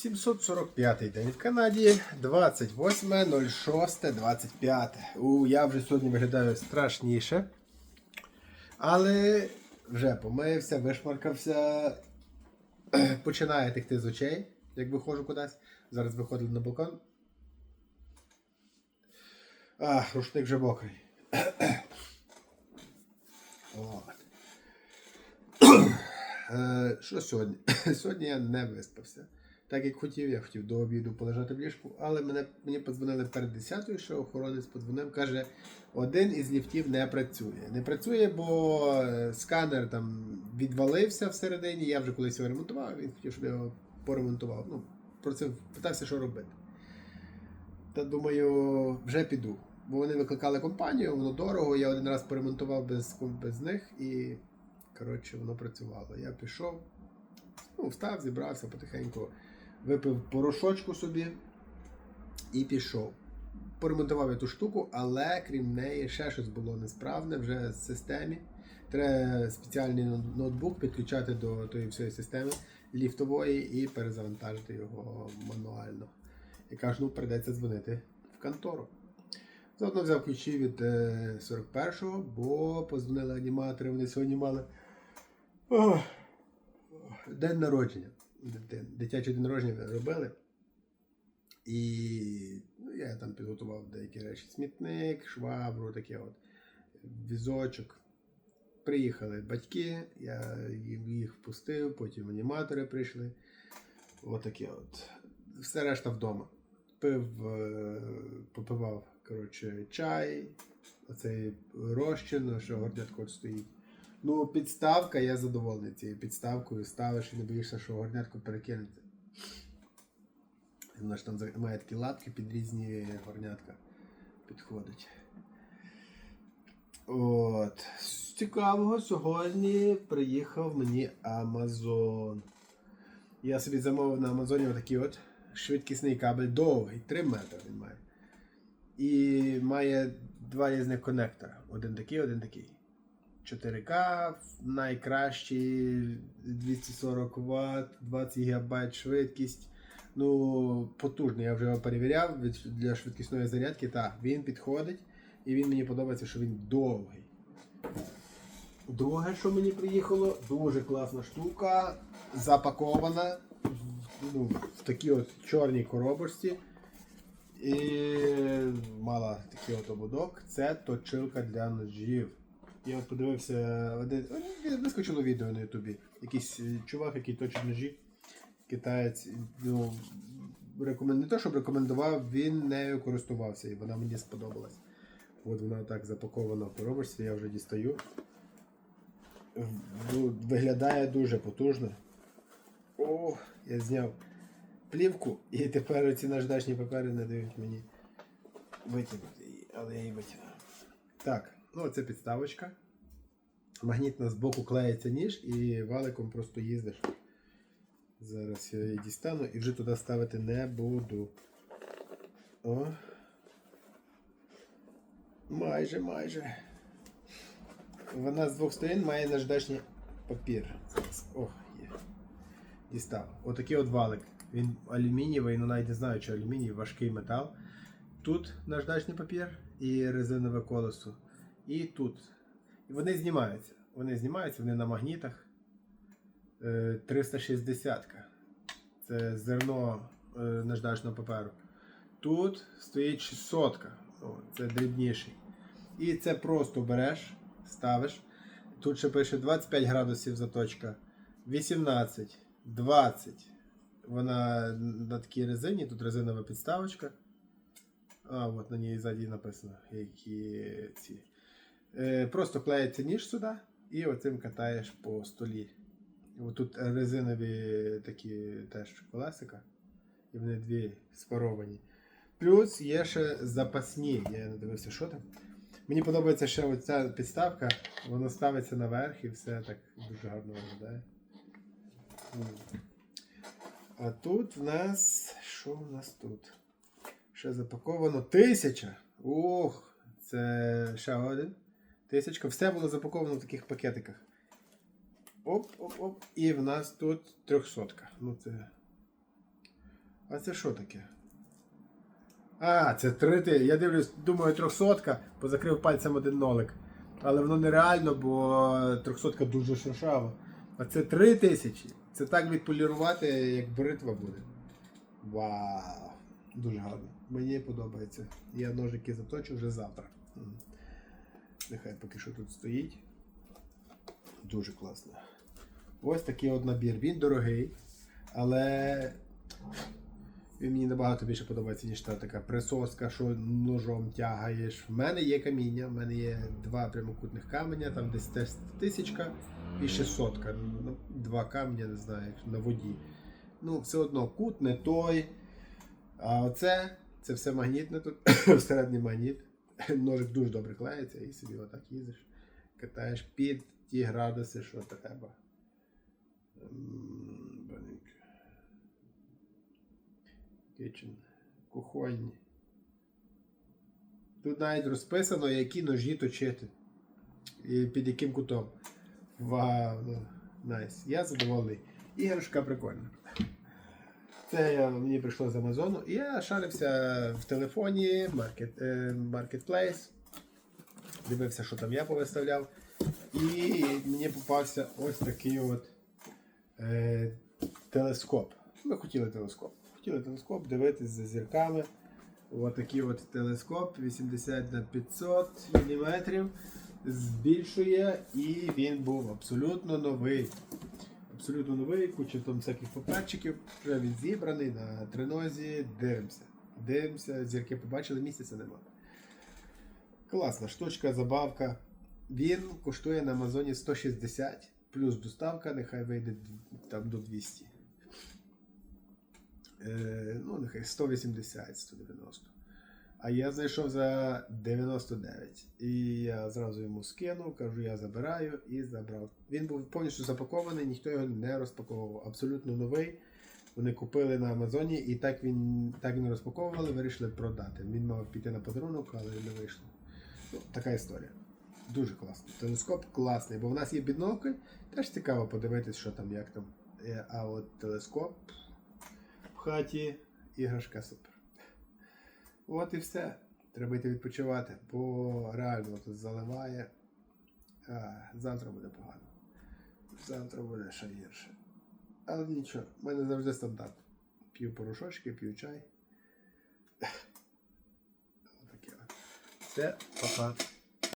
745 день в Канаді, 28.06.25. У, я вже сьогодні виглядаю страшніше. Але вже помився, вишмаркався. Починає текти з очей, як виходжу кудись. Зараз виходив на балкон. А, рушник вже мокрий. Е, Що сьогодні? Сьогодні я не виспався. Так як хотів, я хотів до обіду полежати в ліжку, але мене, мені подзвонили перед 10-ю, що охоронець подзвонив, каже, один із ліфтів не працює. Не працює, бо е, сканер там відвалився всередині, я вже колись його ремонтував, він хотів, щоб я його поремонтував. Ну, про це питався, що робити. Та думаю, вже піду. Бо вони викликали компанію, воно дорого. Я один раз поремонтував без, без них і коротше воно працювало. Я пішов, ну, встав, зібрався потихеньку, випив порошочку собі і пішов. Поремонтував я ту штуку, але крім неї ще щось було несправне вже в системі. Треба спеціальний ноутбук підключати до тої всієї системи ліфтової і перезавантажити його мануально. І кажу, ну прийдеться дзвонити в контору. Заодно взяв ключі від е, 41-го, бо позвонили аніматори, вони сьогодні мали ох, день народження. Дитячий день робили. І ну, я там підготував деякі речі. Смітник, швабру, таке от, візочок. Приїхали батьки, я їх впустив, потім аніматори прийшли. Отаке от. Все решта вдома. Пив, е, попивав коротше, чай, оцей розчин, що горнятко от стоїть. Ну, підставка, я задоволений цією підставкою. Ставиш і не боїшся, що горнятко перекинеться. Вона ж там має такі лапки під різні горнятка. Підходить. От. З цікавого сьогодні приїхав мені Амазон. Я собі замовив на Амазоні отакий от швидкісний кабель довгий, 3 метри він має. І має два різних конектора. Один такий, один такий. 4К, найкращий 240 Вт, 20 ГБ швидкість. Ну, потужний, я вже його перевіряв для швидкісної зарядки. Так, він підходить. І він мені подобається, що він довгий. Друге, що мені приїхало, дуже класна штука, запакована ну, в такій от чорній коробочці. І мала такий от ободок. Це точилка для ножів. Я от подивився один. Вискочило відео на Ютубі. Якийсь е, чувак, який точить ножі. Китаєць. Ну, рекомен... Не то, щоб рекомендував, він нею користувався і вона мені сподобалась. От вона так запакована в коробочці, я вже дістаю. Виглядає дуже потужно. О, я зняв плівку і тепер ці наждачні папери не дають мені витягнути її, але я її витягну. Так, ну це підставочка. Магнітно з боку клеїться ніж і валиком просто їздиш. Зараз я її дістану і вже туди ставити не буду. О. Майже, майже. Вона з двох сторін має наждачний папір. Зараз. О, є. Дістав. Отакий от валик. Він алюмінієвий, ну навіть не знаю, чи алюміній, важкий метал. Тут наждачний папір і резинове колесо. І тут. Вони знімаються. Вони знімаються, вони на магнітах. Е, 360. Це зерно е, наждачного паперу. Тут стоїть 600. О, це дрібніший. І це просто береш, ставиш. Тут ще пише 25 градусів заточка, 18, 20. Вона на такій резині, тут резинова підставочка. А, от на ній ззаді написано, які ці. Е, просто клеїться ніж сюди і оцим катаєш по столі. Тут резинові такі теж колесика. І вони дві спаровані. Плюс є ще запасні. Я не дивився, що там. Мені подобається ще оця підставка, воно ставиться наверх і все так дуже гарно виглядає. А тут в нас. Що в нас тут? Ще запаковано тисяча. Ох, це ще один. Тисячка. Все було запаковано в таких пакетиках. Оп-оп-оп. І в нас тут трьохсотка. Ну це А це що таке? А, це три. Я дивлюсь, думаю, трьохсотка, позакрив пальцем один нолик. Але воно нереально, бо трьохсотка дуже шершава. А це три тисячі. Це так відполірувати, як бритва буде. Вау! Дуже гарно. Мені подобається. Я ножики заточу вже завтра. Нехай поки що тут стоїть. Дуже класно. Ось такий от набір. Він дорогий, але він мені набагато більше подобається, ніж та така присоска, що ножом тягаєш. В мене є каміння, в мене є два прямокутних каменя, там десь теж тисячка і ще сотка. Ну, Два каменя, не знаю, на воді. Ну, все одно кут не той. А оце, це все магнітне тут, всередині магніт. Ножик дуже добре клеїться і собі отак їздиш. Катаєш під ті градуси, що треба. Kitchen. Кухонні. Тут навіть розписано, які ножі точити. І під яким кутом. Вау, ну, найс. Я задоволений. Іграшка прикольна. Це я, мені прийшло з Амазону. І я шарився в телефоні, маркет, е, Marketplace. Дивився, що там я повиставляв. І мені попався ось такий от е, телескоп. Ми хотіли телескоп. Хотіли телескоп дивитись за зірками. Ось такий от телескоп 80 на 500 мм збільшує і він був абсолютно новий. Абсолютно новий, куча там всяких паперчиків. Вже він зібраний на тренозі. Дивимося. Дивимося, зірки побачили, місяця нема. Класна штучка, забавка. Він коштує на Амазоні 160, плюс доставка, нехай вийде там до 200. Е, ну, нехай 180, 190. А я знайшов за 99. І я зразу йому скинув, кажу, я забираю і забрав. Він був повністю запакований, ніхто його не розпаковував. Абсолютно новий. Вони купили на Амазоні і так він так не розпаковували, вирішили продати. Він мав піти на подарунок, але не вийшло. Ну, така історія. Дуже класно. Телескоп класний, бо в нас є бінокль, теж цікаво подивитись, що там, як там. Е, А от телескоп в хаті іграшка супер. От і все. Треба йти відпочивати, бо реально тут заливає. А, завтра буде погано. Завтра буде ще гірше. Але нічого, в мене завжди стандарт. П'ю порошочки, п'ю чай. Отаке от. Все, па-па.